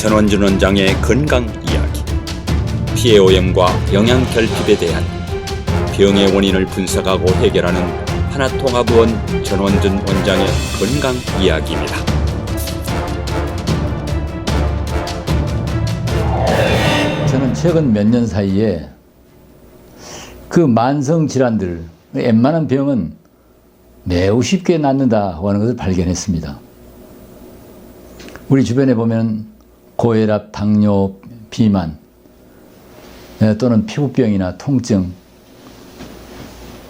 전원준 원장의 건강 이야기. 피해 오염과 영양 결핍에 대한 병의 원인을 분석하고 해결하는 하나통합의원 전원준 원장의 건강 이야기입니다. 저는 최근 몇 년 사이에 그 만성 질환들, 웬만한 병은 매우 쉽게 낫는다 하는 것을 발견했습니다. 우리 주변에 보면 고혈압, 당뇨, 비만, 예, 또는 피부병이나 통증,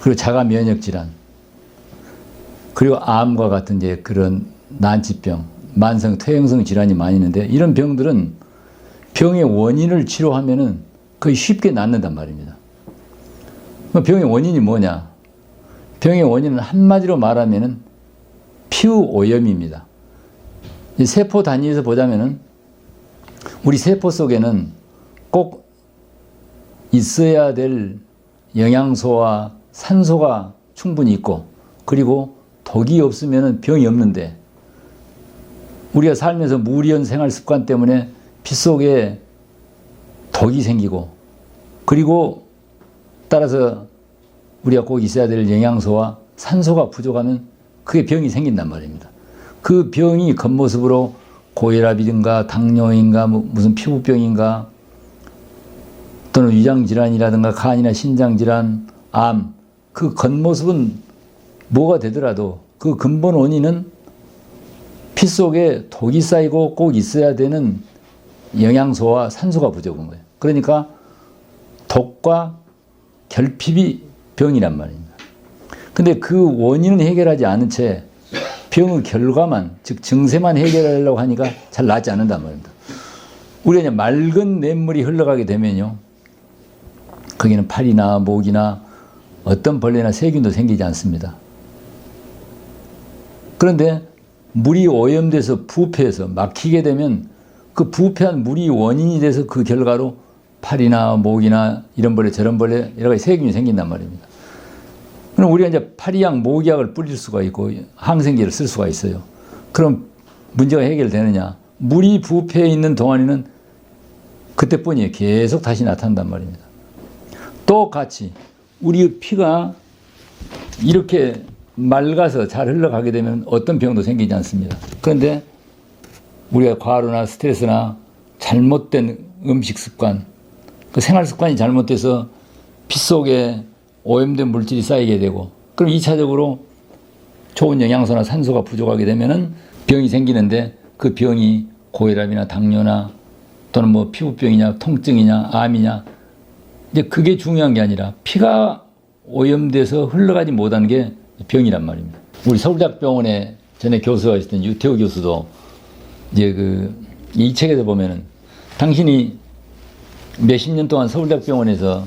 그리고 자가 면역 질환, 그리고 암과 같은 이제 그런 난치병, 만성 퇴행성 질환이 많이 있는데 이런 병들은 병의 원인을 치료하면은 거의 쉽게 낫는단 말입니다. 병의 원인이 뭐냐? 병의 원인은 한마디로 말하면은 피부 오염입니다. 이 세포 단위에서 보자면은 우리 세포 속에는 꼭 있어야 될 영양소와 산소가 충분히 있고 그리고 독이 없으면 병이 없는데 우리가 살면서 무리한 생활 습관 때문에 피 속에 독이 생기고 그리고 따라서 우리가 꼭 있어야 될 영양소와 산소가 부족하면 그게 병이 생긴단 말입니다. 그 병이 겉모습으로 고혈압이든가 당뇨인가 뭐 무슨 피부병인가 또는 위장 질환이라든가 간이나 신장 질환, 암, 그 겉모습은 뭐가 되더라도 그 근본 원인은 피 속에 독이 쌓이고 꼭 있어야 되는 영양소와 산소가 부족한 거예요. 그러니까 독과 결핍이 병이란 말입니다. 근데 그 원인은 해결하지 않은 채 병의 결과만, 즉 증세만 해결하려고 하니까 잘 낫지 않는단 말입니다. 우리가 맑은 냇물이 흘러가게 되면요. 거기는 팔이나 목이나 어떤 벌레나 세균도 생기지 않습니다. 그런데 물이 오염돼서 부패해서 막히게 되면 그 부패한 물이 원인이 돼서 그 결과로 팔이나 목이나 이런 벌레 저런 벌레 여러 가지 세균이 생긴단 말입니다. 그럼 우리가 이제 파리약, 모기약을 뿌릴 수가 있고 항생제를 쓸 수가 있어요. 그럼 문제가 해결되느냐? 물이 부패해 있는 동안에는 그때뿐이에요. 계속 다시 나타난단 말입니다. 똑같이 우리 피가 이렇게 맑아서 잘 흘러가게 되면 어떤 병도 생기지 않습니다. 그런데 우리가 과로나 스트레스나 잘못된 음식 습관, 그 생활 습관이 잘못돼서 피 속에 오염된 물질이 쌓이게 되고, 그럼 2차적으로 좋은 영양소나 산소가 부족하게 되면은 병이 생기는데 그 병이 고혈압이나 당뇨나 또는 뭐 피부병이냐, 통증이냐, 암이냐, 이제 그게 중요한 게 아니라 피가 오염돼서 흘러가지 못하는 게 병이란 말입니다. 우리 서울대학병원에 전에 교수가 있었던 유태우 교수도 이제 그 이 책에서 보면은 당신이 몇십 년 동안 서울대학병원에서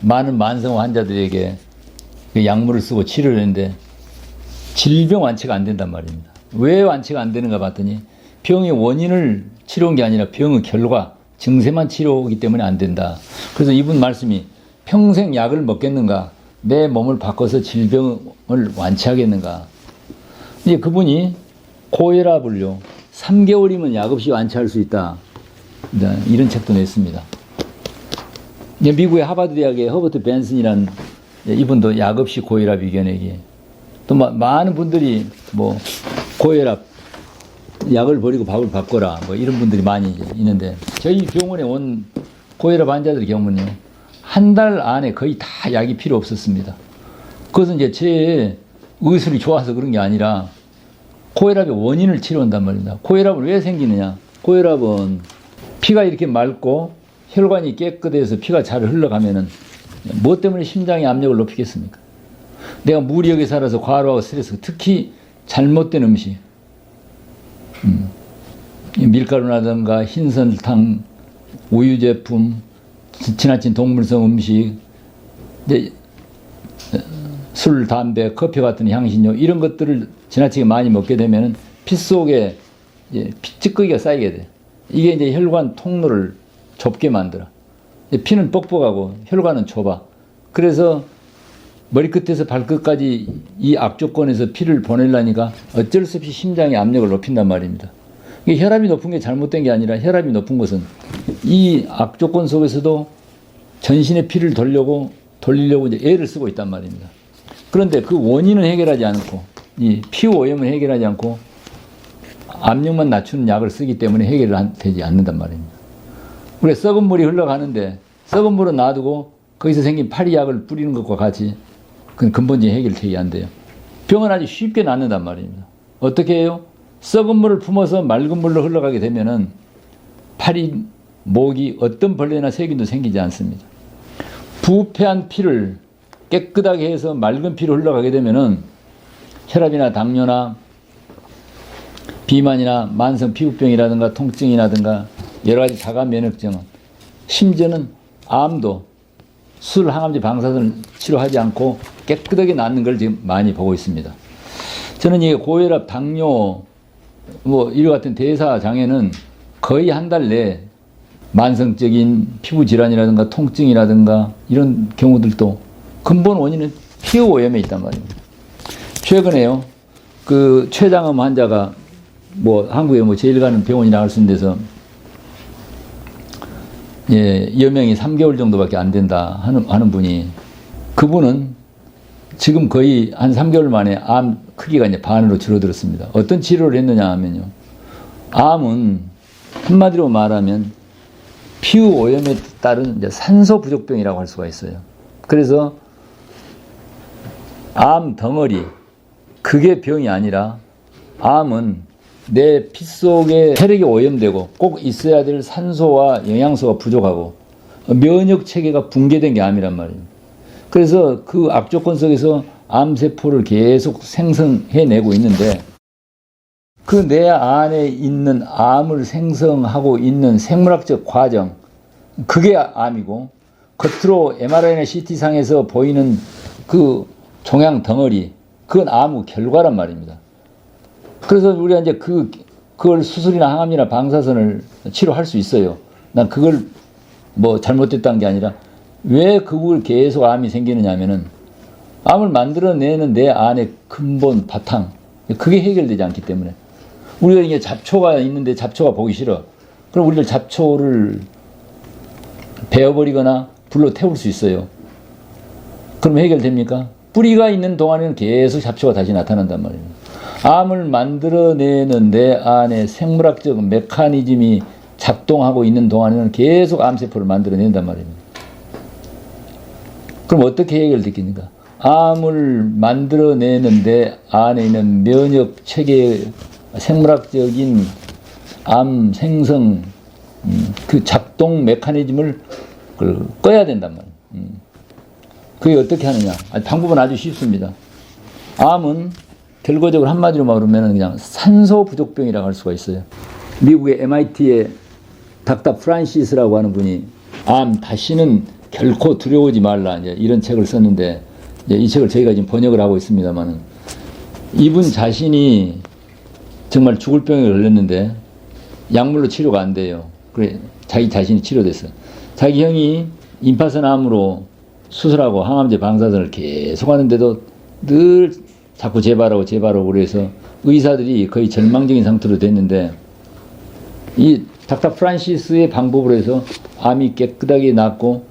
많은 만성 환자들에게 그 약물을 쓰고 치료를 했는데 질병 완치가 안 된단 말입니다. 왜 완치가 안 되는가 봤더니 병의 원인을 치료한 게 아니라 병의 결과, 증세만 치료하기 때문에 안 된다. 그래서 이분 말씀이 평생 약을 먹겠는가? 내 몸을 바꿔서 질병을 완치하겠는가? 이제 그분이 고혈압을요, 3개월이면 약 없이 완치할 수 있다. 이런 책도 냈습니다. 미국의 하버드 대학의 허버트 벤슨이라는 이분도 약 없이 고혈압 이겨내기. 또 마- 많은 분들이 뭐 고혈압 약을 버리고 밥을 바꿔라 뭐 이런 분들이 많이 있는데 저희 병원에 온 고혈압 환자들 경우는요 한 달 안에 거의 다 약이 필요 없었습니다. 그것은 이제 제 의술이 좋아서 그런 게 아니라 고혈압의 원인을 치료한단 말입니다. 고혈압은 왜 생기느냐? 고혈압은 피가 이렇게 맑고 혈관이 깨끗해서 피가 잘 흘러가면은 뭐 때문에 심장의 압력을 높이겠습니까? 내가 무리하게 살아서 과로하고 스트레스, 특히 잘못된 음식, 음, 이 밀가루라든가 흰 설탕, 우유 제품, 지- 지나친 동물성 음식, 어, 술, 담배, 커피 같은 향신료 이런 것들을 지나치게 많이 먹게 되면은 피 속에 이제 피 찌꺼기가 쌓이게 돼. 이게 이제 혈관 통로를 좁게 만들어. 피는 뻑뻑하고 혈관은 좁아. 그래서 머리끝에서 발끝까지 이 악조건에서 피를 보내려니까 어쩔 수 없이 심장의 압력을 높인단 말입니다. 이게 혈압이 높은 게 잘못된 게 아니라 혈압이 높은 것은 이 악조건 속에서도 전신의 피를 돌려고 돌리려고 이제 애를 쓰고 있단 말입니다. 그런데 그 원인은 해결하지 않고 이 피부 오염을 해결하지 않고 압력만 낮추는 약을 쓰기 때문에 해결이 안- 되지 않는단 말입니다. 우리 썩은 물이 흘러가는데 썩은 물은 놔두고 거기서 생긴 파리약을 뿌리는 것과 같이 그건 근본적인 해결되기 안 돼요. 병은 아주 쉽게 낫는단 말입니다. 어떻게 해요? 썩은 물을 품어서 맑은 물로 흘러가게 되면은 파리, 모기, 어떤 벌레나 세균도 생기지 않습니다. 부패한 피를 깨끗하게 해서 맑은 피로 흘러가게 되면은 혈압이나 당뇨나 비만이나 만성 피부병이라든가 통증이라든가 여러 가지 자가 면역증은 심지어는 암도 술 항암제 방사선을 치료하지 않고 깨끗하게 낫는 걸 지금 많이 보고 있습니다. 저는 이 고혈압, 당뇨, 뭐 이와 같은 대사 장애는 거의 한 달 내에 만성적인 피부 질환이라든가 통증이라든가 이런 경우들도 근본 원인은 피부 오염에 있단 말입니다. 최근에요, 그 췌장암 환자가 뭐 한국에 뭐 제일 가는 병원이 나갈 수 있는 데서 예, 여명이 3개월 정도밖에 안 된다 하는, 하는 분이 그분은 지금 거의 한 3개월 만에 암 크기가 이제 반으로 줄어들었습니다. 어떤 치료를 했느냐 하면요. 암은 한마디로 말하면 피부 오염에 따른 산소 부족병이라고 할 수가 있어요. 그래서 암 덩어리 그게 병이 아니라 암은 내 피 속에 혈액이 오염되고 꼭 있어야 될 산소와 영양소가 부족하고 면역 체계가 붕괴된 게 암이란 말이에요. 그래서 그 악조건 속에서 암세포를 계속 생성해내고 있는데 그 내 안에 있는 암을 생성하고 있는 생물학적 과정 그게 암이고 겉으로 MRI나 CT상에서 보이는 그 종양 덩어리 그건 암의 결과란 말입니다. 그래서 우리가 이제 그, 그걸 수술이나 항암이나 방사선을 치료할 수 있어요. 난 그걸 뭐 잘못됐다는 게 아니라 왜 그걸 계속 암이 생기느냐 하면은 암을 만들어내는 내 안에 근본 바탕 그게 해결되지 않기 때문에 우리가 이게 잡초가 있는데 잡초가 보기 싫어. 그럼 우리를 잡초를 베어버리거나 불로 태울 수 있어요. 그럼 해결됩니까? 뿌리가 있는 동안에는 계속 잡초가 다시 나타난단 말입니다. 암을 만들어내는 내 안에 생물학적 메커니즘이 작동하고 있는 동안에는 계속 암세포를 만들어낸단 말입니다. 그럼 어떻게 해결되겠습니까? 암을 만들어내는 데 안에 있는 면역 체계 생물학적인 암 생성 음, 그 작동 메커니즘을 꺼야 된단 말이에요. 음. 그게 어떻게 하느냐? 방법은 아주 쉽습니다. 암은 결과적으로 한마디로 말하면 그냥 산소 부족병이라고 할 수가 있어요. 미국의 MIT의 닥터 프란시스라고 하는 분이 암 다시는 결코 두려워하지 말라 이제 이런 책을 썼는데 이제 이 책을 저희가 지금 번역을 하고 있습니다만은 이분 자신이 정말 죽을 병에 걸렸는데 약물로 치료가 안 돼요. 그래 자기 자신이 치료됐어. 자기 형이 임파선 암으로 수술하고 항암제 방사선을 계속 하는데도 늘 자꾸 재발하고 재발하고 그래서 의사들이 거의 절망적인 상태로 됐는데 이 닥터 프란시스의 방법으로 해서 암이 깨끗하게 낫고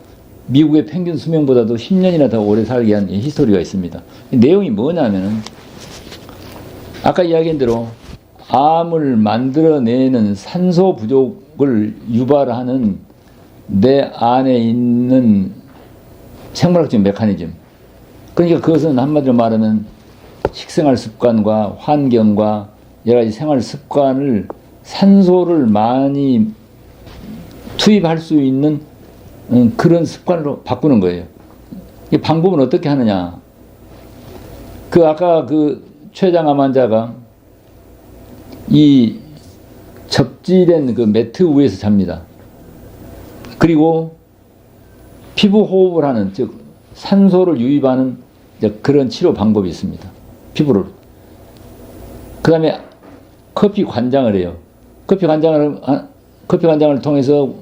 미국의 평균 수명보다도 10년이나 더 오래 살게 한 히스토리가 있습니다. 이 내용이 뭐냐면은 아까 이야기한 대로 암을 만들어내는 산소 부족을 유발하는 내 안에 있는 생물학적 메커니즘. 그러니까 그것은 한마디로 말하면 식생활 습관과 환경과 여러 가지 생활 습관을 산소를 많이 투입할 수 있는 음, 그런 습관으로 바꾸는 거예요. 이 방법은 어떻게 하느냐? 그 아까 그 췌장암 환자가 이 접지된 그 매트 위에서 잡니다. 그리고 피부 호흡을 하는 즉 산소를 유입하는 그런 치료 방법이 있습니다. 피부를. 그 다음에 커피 관장을 해요. 커피 관장을, 아, 커피 관장을 통해서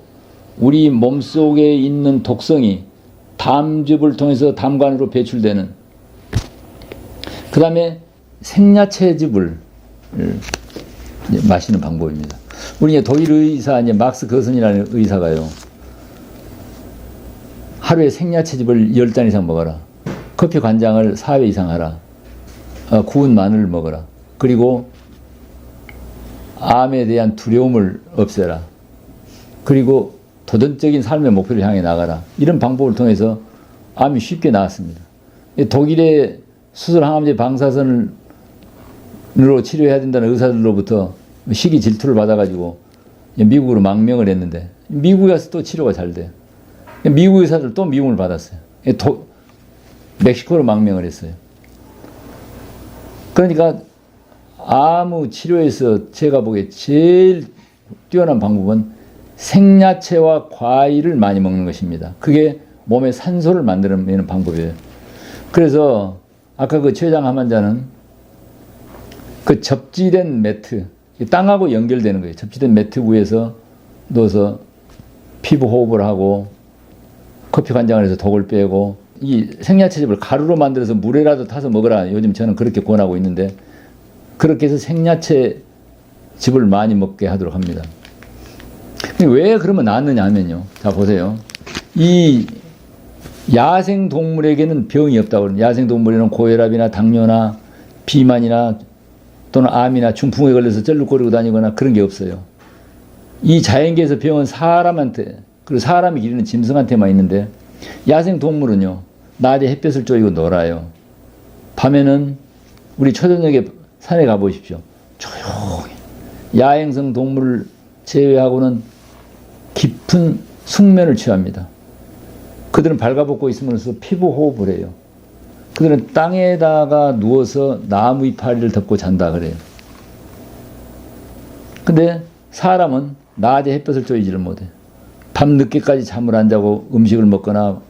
우리 몸 속에 있는 독성이 담즙을 통해서 담관으로 배출되는 그 다음에 생야채즙을 이제 마시는 방법입니다. 우리 이제 독일 의사 이제 막스 거슨이라는 의사가요. 하루에 생야채즙을 10잔 이상 먹어라. 커피 간장을 4회 이상 하라. 어, 구운 마늘을 먹어라. 그리고 암에 대한 두려움을 없애라. 그리고 도전적인 삶의 목표를 향해 나가라. 이런 방법을 통해서 암이 쉽게 나았습니다. 독일의 수술 항암제 방사선으로 치료해야 된다는 의사들로부터 시기 질투를 받아가지고 미국으로 망명을 했는데 미국에 가서 또 치료가 잘 돼요. 미국 의사들 또 미움을 받았어요. 도, 멕시코로 망명을 했어요. 그러니까 아무 치료에서 제가 보기에 제일 뛰어난 방법은 생야채와 과일을 많이 먹는 것입니다. 그게 몸에 산소를 만들어내는 방법이에요. 그래서 아까 그 췌장 암 환자는 그 접지된 매트, 이 땅하고 연결되는 거예요. 접지된 매트 위에서 누워서 피부 호흡을 하고 커피 간장을 해서 독을 빼고 이 생야채즙을 가루로 만들어서 물에라도 타서 먹으라. 요즘 저는 그렇게 권하고 있는데 그렇게 해서 생야채 즙을 많이 먹게 하도록 합니다. 왜 그러면 낫느냐 하면요. 자, 보세요. 이 야생 동물에게는 병이 없다고 야생 동물에는 고혈압이나 당뇨나 비만이나 또는 암이나 중풍에 걸려서 쩔룩거리고 다니거나 그런 게 없어요. 이 자연계에서 병은 사람한테 그리고 사람이 기르는 짐승한테만 있는데 야생 동물은요. 낮에 햇볕을 쬐고 놀아요. 밤에는 우리 초저녁에 산에 가보십시오. 조용히. 야행성 동물을 제외하고는 깊은 숙면을 취합니다. 그들은 발가벗고 있으면서 피부 호흡을 해요. 그들은 땅에다가 누워서 나무 이파리를 덮고 잔다 그래요. 근데 사람은 낮에 햇볕을 쬐지를 못해. 밤 늦게까지 잠을 안 자고 음식을 먹거나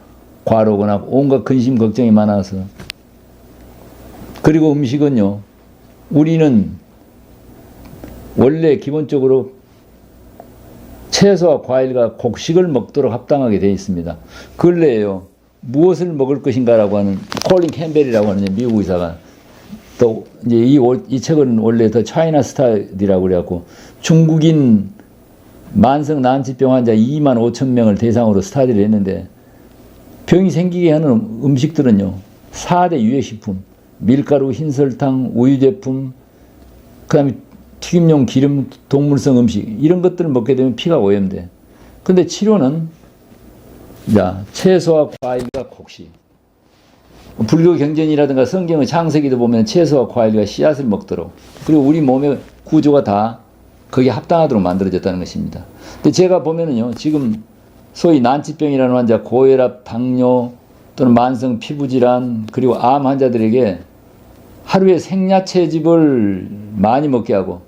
과로거나 온갖 근심 걱정이 많아서 그리고 음식은요 우리는 원래 기본적으로 채소와 과일과 곡식을 먹도록 합당하게 되어 있습니다. 근래에요 무엇을 먹을 것인가라고 하는 콜린 캠벨이라고 하는 미국 의사가 또 이제 이, 올- 이 책은 원래 더 차이나 스타일이라고 그래갖고 중국인 만성 난치병 환자 2만 5천 명을 대상으로 스타디를 했는데 병이 생기게 하는 음식들은요 4대 유해식품 밀가루, 흰설탕, 우유 제품 그 다음에 튀김용 기름, 동물성 음식 이런 것들을 먹게 되면 피가 오염돼. 근데 치료는 자 채소와 과일과 곡식 불교 경전이라든가 성경의 창세기도 보면 채소와 과일과 씨앗을 먹도록 그리고 우리 몸의 구조가 다 거기에 합당하도록 만들어졌다는 것입니다. 근데 제가 보면은요 지금 소위 난치병이라는 환자, 고혈압, 당뇨 또는 만성 피부질환 그리고 암 환자들에게 하루에 생야채즙을 많이 먹게 하고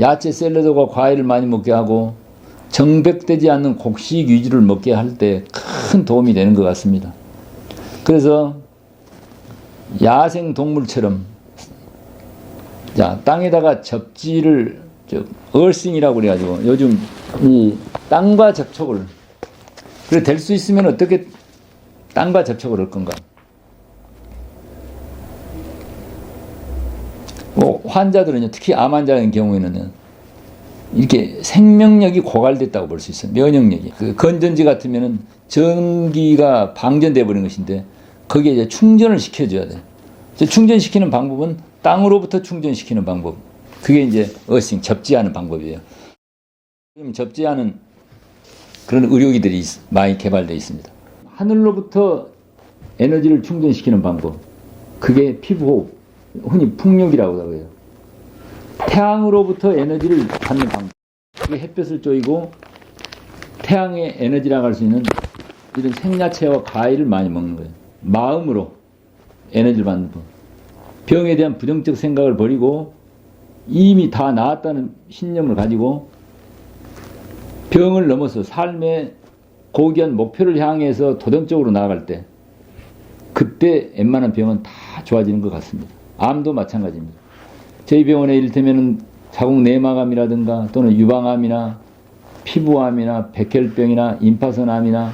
야채 샐러드와 과일을 많이 먹게 하고 정백되지 않는 곡식 위주를 먹게 할 때 큰 도움이 되는 것 같습니다. 그래서 야생 동물처럼 자 땅에다가 접지를 저 얼싱이라고 그래가지고 요즘 이 땅과 접촉을 그래 될 수 있으면 어떻게 땅과 접촉을 할 건가? 뭐 환자들은요, 특히 암 환자의 경우에는 이렇게 생명력이 고갈됐다고 볼 수 있어요. 면역력이. 그 건전지 같으면은 전기가 방전돼 버린 것인데 거기에 이제 충전을 시켜줘야 돼. 충전시키는 방법은 땅으로부터 충전시키는 방법. 그게 이제 어싱 접지하는 방법이에요. 지금 접지하는 그런 의료기들이 있- 많이 개발되어 있습니다. 하늘로부터 에너지를 충전시키는 방법. 그게 피부호흡, 흔히 풍력이라고 해요. 태양으로부터 에너지를 받는 방법. 그게 햇볕을 쬐고 태양의 에너지라고 할 수 있는 이런 생야채와 과일을 많이 먹는 거예요. 마음으로 에너지를 받는 법. 병에 대한 부정적 생각을 버리고 이미 다 나았다는 신념을 가지고 병을 넘어서 삶의 고귀한 목표를 향해서 도전적으로 나아갈 때 그때 웬만한 병은 다 좋아지는 것 같습니다. 암도 마찬가지입니다. 저희 병원에 이를테면 자궁 내막암이라든가 또는 유방암이나 피부암이나 백혈병이나 임파선암이나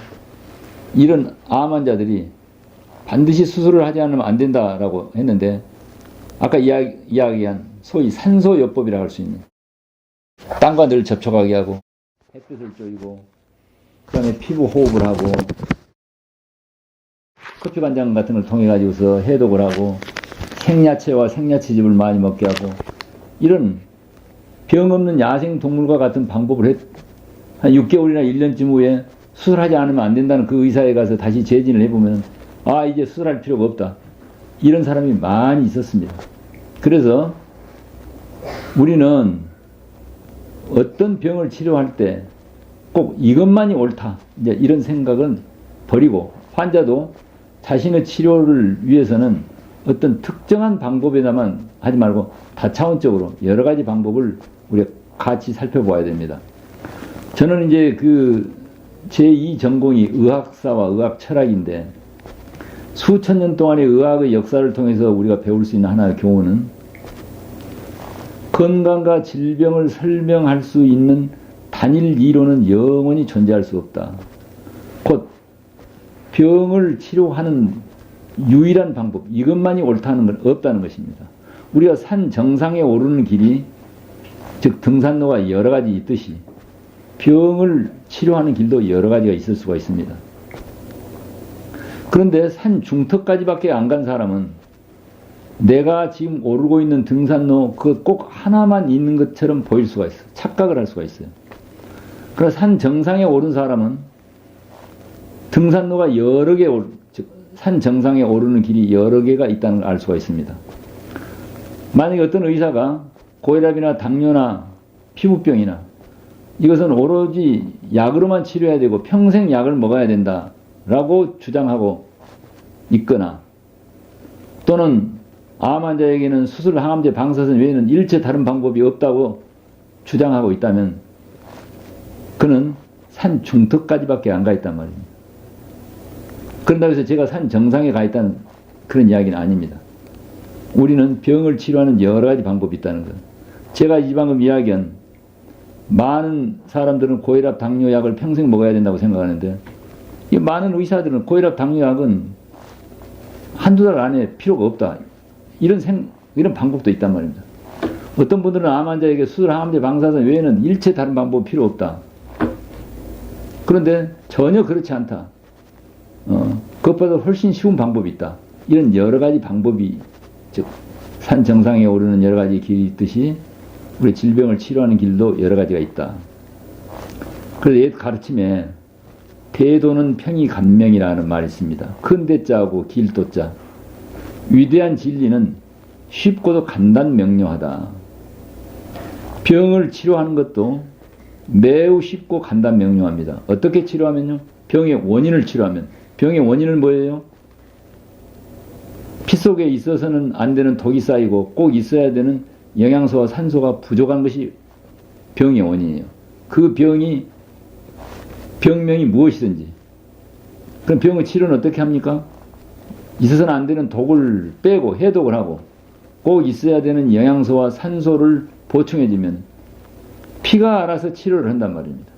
이런 암 환자들이 반드시 수술을 하지 않으면 안 된다라고 했는데 아까 이야기, 이야기한 소위 산소요법이라고 할수 있는 땅과 늘 접촉하게 하고 햇빛을 쬐고 그 다음에 피부 호흡을 하고 커피 간장 같은 걸 통해 가지고서 해독을 하고 생야채와 생야채즙을 많이 먹게 하고 이런 병 없는 야생 동물과 같은 방법을 했, 한 6개월이나 1년쯤 후에 수술하지 않으면 안 된다는 그 의사에 가서 다시 재진을 해보면 아 이제 수술할 필요가 없다 이런 사람이 많이 있었습니다. 그래서 우리는 어떤 병을 치료할 때 꼭 이것만이 옳다 이제 이런 생각은 버리고 환자도 자신의 치료를 위해서는 어떤 특정한 방법에다만 하지 말고 다차원적으로 여러 가지 방법을 우리가 같이 살펴보아야 됩니다. 저는 이제 그 제2 전공이 의학사와 의학 철학인데 수천 년 동안의 의학의 역사를 통해서 우리가 배울 수 있는 하나의 교훈은 건강과 질병을 설명할 수 있는 단일 이론은 영원히 존재할 수 없다. 곧 병을 치료하는 유일한 방법 이것만이 옳다는 건 없다는 것입니다. 우리가 산 정상에 오르는 길이 즉 등산로가 여러 가지 있듯이 병을 치료하는 길도 여러 가지가 있을 수가 있습니다. 그런데 산 중턱까지밖에 안 간 사람은 내가 지금 오르고 있는 등산로 그 꼭 하나만 있는 것처럼 보일 수가 있어. 착각을 할 수가 있어요. 그래서 산 정상에 오른 사람은 등산로가 여러 개, 산 정상에 오르는 길이 여러 개가 있다는 걸 알 수가 있습니다. 만약에 어떤 의사가 고혈압이나 당뇨나 피부병이나 이것은 오로지 약으로만 치료해야 되고 평생 약을 먹어야 된다라고 주장하고 있거나 또는 암 환자에게는 수술, 항암제, 방사선 외에는 일체 다른 방법이 없다고 주장하고 있다면 그는 산 중턱까지밖에 안 가 있단 말입니다. 그런다고 해서 제가 산 정상에 가 있다는 그런 이야기는 아닙니다. 우리는 병을 치료하는 여러 가지 방법이 있다는 것. 제가 이 방금 이야기한 많은 사람들은 고혈압 당뇨약을 평생 먹어야 된다고 생각하는데 이 많은 의사들은 고혈압 당뇨약은 한두 달 안에 필요가 없다. 이런 생, 이런 방법도 있단 말입니다. 어떤 분들은 암 환자에게 수술, 항암제, 방사선 외에는 일체 다른 방법 필요 없다. 그런데 전혀 그렇지 않다. 어, 그것보다 훨씬 쉬운 방법이 있다. 이런 여러 가지 방법이, 즉, 산 정상에 오르는 여러 가지 길이 있듯이 우리 질병을 치료하는 길도 여러 가지가 있다. 그래서 옛 가르침에 대도는 평이 간명이라는 말이 있습니다. 큰 대자하고 길도자. 위대한 진리는 쉽고도 간단 명료하다. 병을 치료하는 것도 매우 쉽고 간단 명료합니다. 어떻게 치료하면요? 병의 원인을 치료하면 병의 원인은 뭐예요? 피 속에 있어서는 안 되는 독이 쌓이고 꼭 있어야 되는 영양소와 산소가 부족한 것이 병의 원인이에요. 그 병이 병명이 무엇이든지 그럼 병의 치료는 어떻게 합니까? 있어서는 안 되는 독을 빼고 해독을 하고 꼭 있어야 되는 영양소와 산소를 보충해주면 피가 알아서 치료를 한단 말입니다.